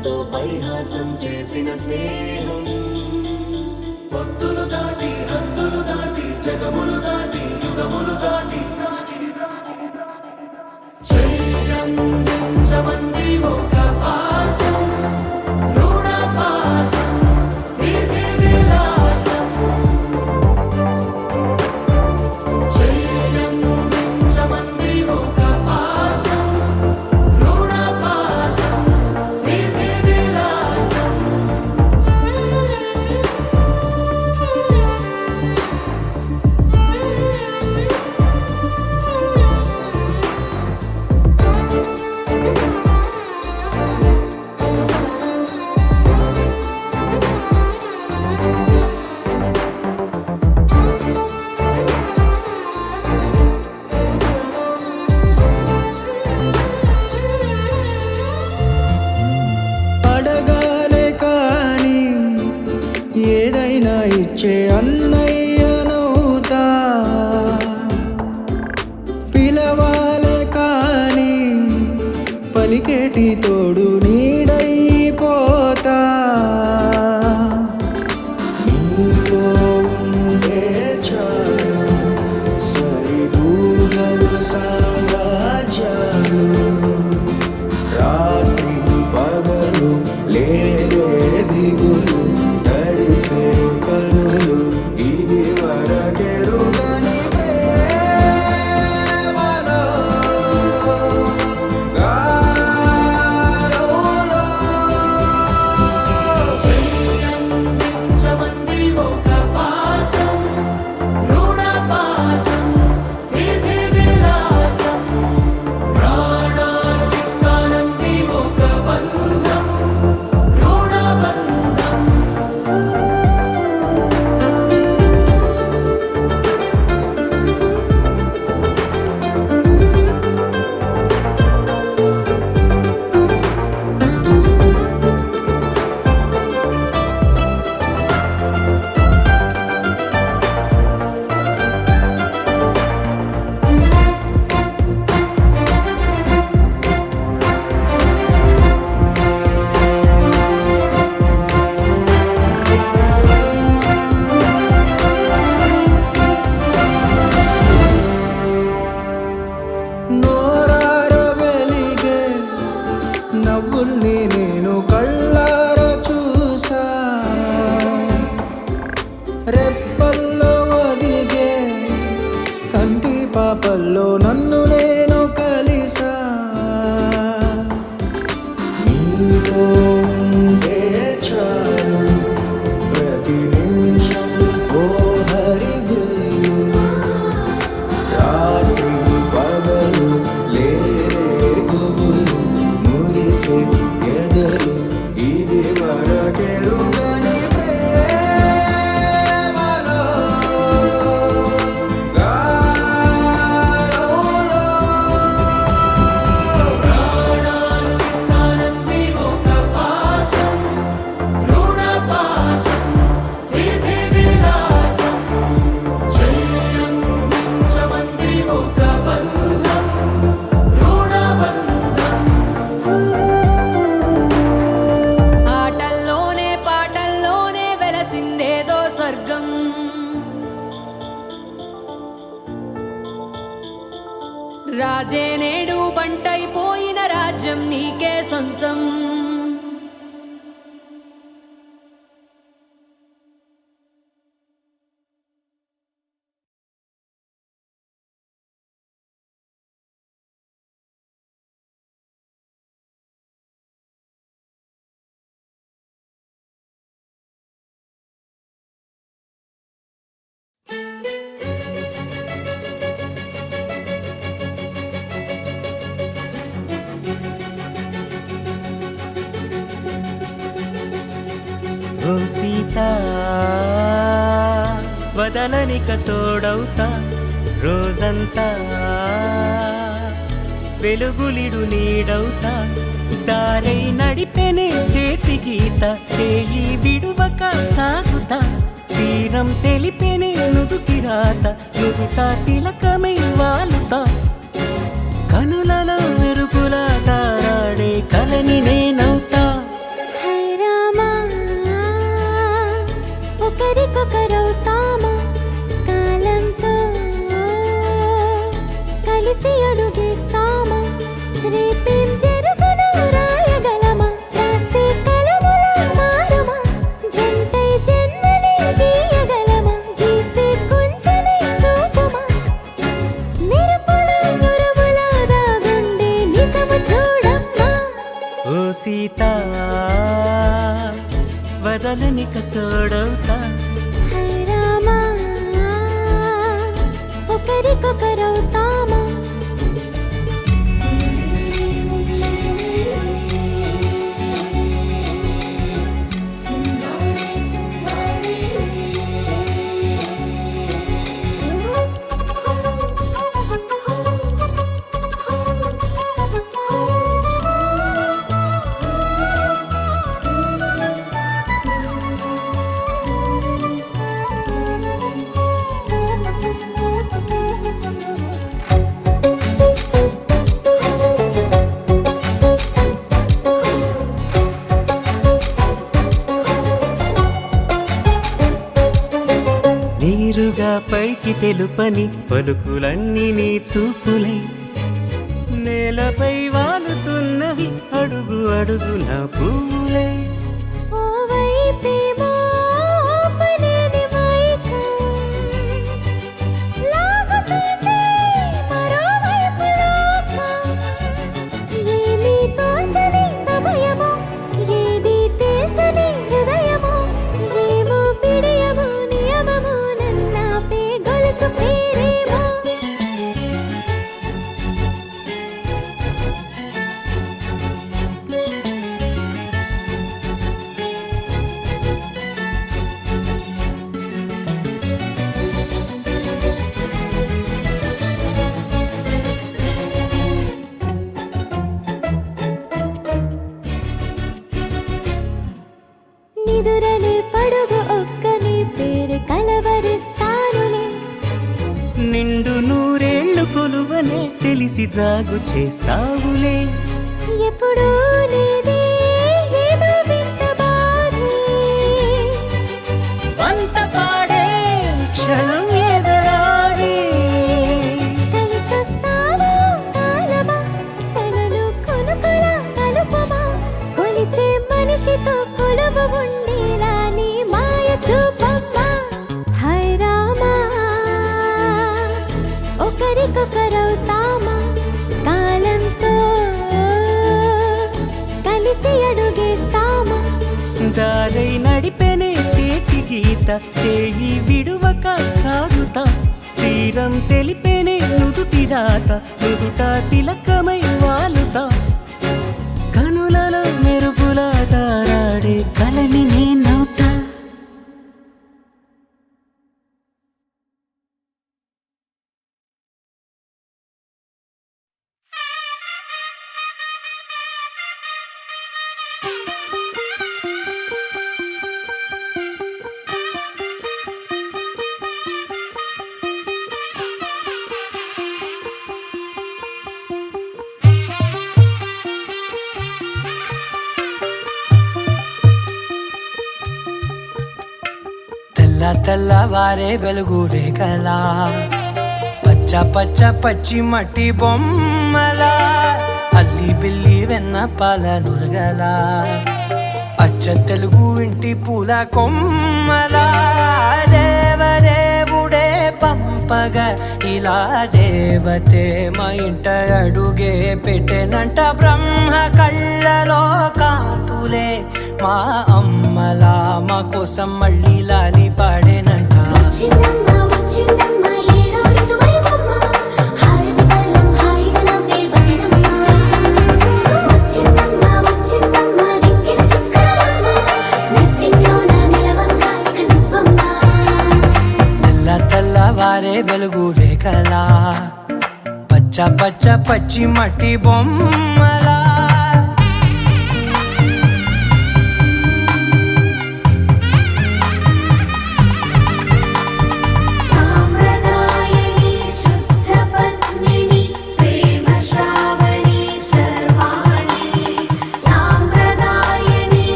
ఎంతో పరిహాసం చేసిన స్నేహం. పలికేటి తోడు నీడైపోతా నాలో నన్ను నేను రాజే నేడు పంటైపోయిన రాజ్యం నీకే సొంతం. ఓ సీత వదలనిక తోడవుతా రోజంతా. వెలుగులిడు నీడవుతా దారై నడిపెనే చేతి గీత చేయి విడువక సాగుతా. తీరం తెలిపెనే నుదుటి రాత నుదుట తిలకమై వాలుతా. కనులలో మెరుపులా తారాడే కలని నేనవుతా. సీత వదలని కతోడవుతా రామా ఒకరికొకరవుతా. నీరుగా పైకి తెలుపని పలుకులన్నీ నీ చూపులై. నేలపై వాలుతున్నవి అడుగు అడుగు నా పువ్వులై. చూసి జాగు చేస్తావులే. చేయి విడువక సాగుతా. తీరం తెలిపెనే నుదుటి రాత నుదుట తిలకమై వాలుతా. కనులలో మెరుపులా తారాడే కలని తెల్ల తెల్లవారే వెలుగు రేఖలా పచ్చ పచ్చ పచ్చి మట్టి బొమ్మలా అల్లి బిల్లి వెన్న పాల నురగలా. అచ్చ తెలుగు ఇంటి పూల కొమ్మలా దేవదేవుడే పంపగ ఇలా దేవతే మా ఇంట అడుగే పెట్టెనంట బ్రహ్మ కళ్ళలో మా అమ్మలా మా కోసం మళ్ళీ లాలి పాడేనంట. తెల్లవారే వెలుగు రేఖలా. పచ్చ పచ్చ పచ్చి మట్టి బొమ్మలా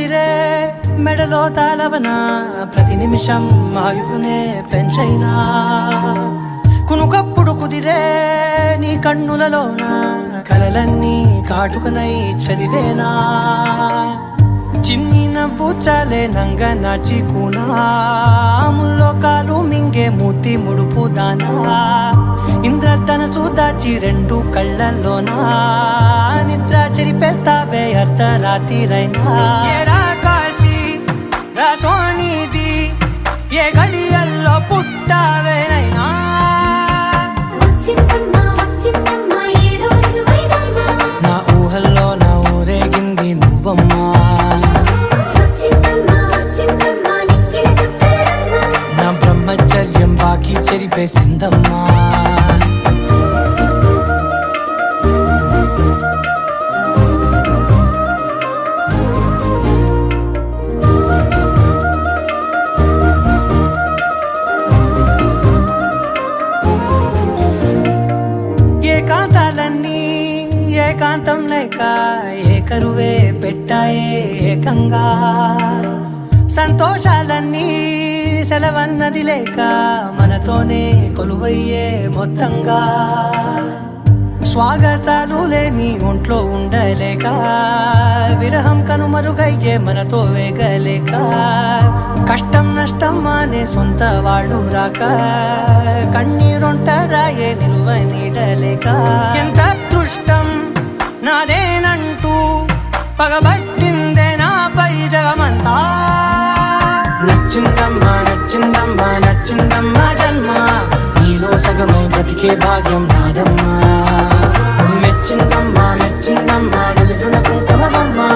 కదిరే మెడలో తాళవనా ప్రతి నిమిషం ఆయువునే పెంచైనా. కునుకప్పుడు కుదిరే నీ కన్నులలోన కలలన్నీ కాటుకనై చదివేనా. చిన్ని నవ్వు చాలే నంగ నాచి ముల్లోకాలు మింగే మూతి ముడుపు దానా. ఇంద్రధనసు దాచి రెండు కళ్ళల్లోనా నిద్ర చెరిపేస్తావే అర్ధరాత్రిరైనా ఏరా సోనిది ఏ ఏడో ఋతువైనమ్మా నా ఊహల్లో నా ఊరేగింది నువ్వమ్మా. నా బ్రహ్మచర్యం బాకీ చెరిపేసిందమ్మా పెట్టాయే ఏకంగా సంతోషాలన్నీ సెలవన్నది లేక మనతోనే కొలువయ్యే మొత్తంగా. స్వాగతాలు లేని ఒంట్లో ఉండలేక విరహం కనుమరుగయ్యే మనతో వేగలేక కష్టం నష్టం అనే సొంత వాళ్ళు రాక కన్నీరొంటరాయే నిలువ నీడలేక సగమై భాగ్యం నాదమ్మా. మెచ్చిందమ్మా మెచ్చిందమ్మా నిలుచున కుంకుమమ్మా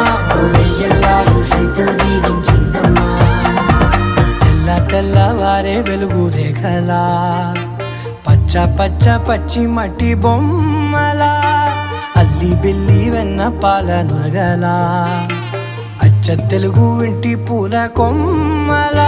వెయ్యల్లారు శంకరు దీవించిందమ్మా. తెల్ల తెల్లవారే వెలుగు రేఖలా. పచ్చ పచ్చ పచ్చి మట్టి బొమ్మలా. అల్లి బిల్లి వెన్న పాల నురగలా. అచ్చ తెలుగు ఇంటి పూల కొమ్మలా.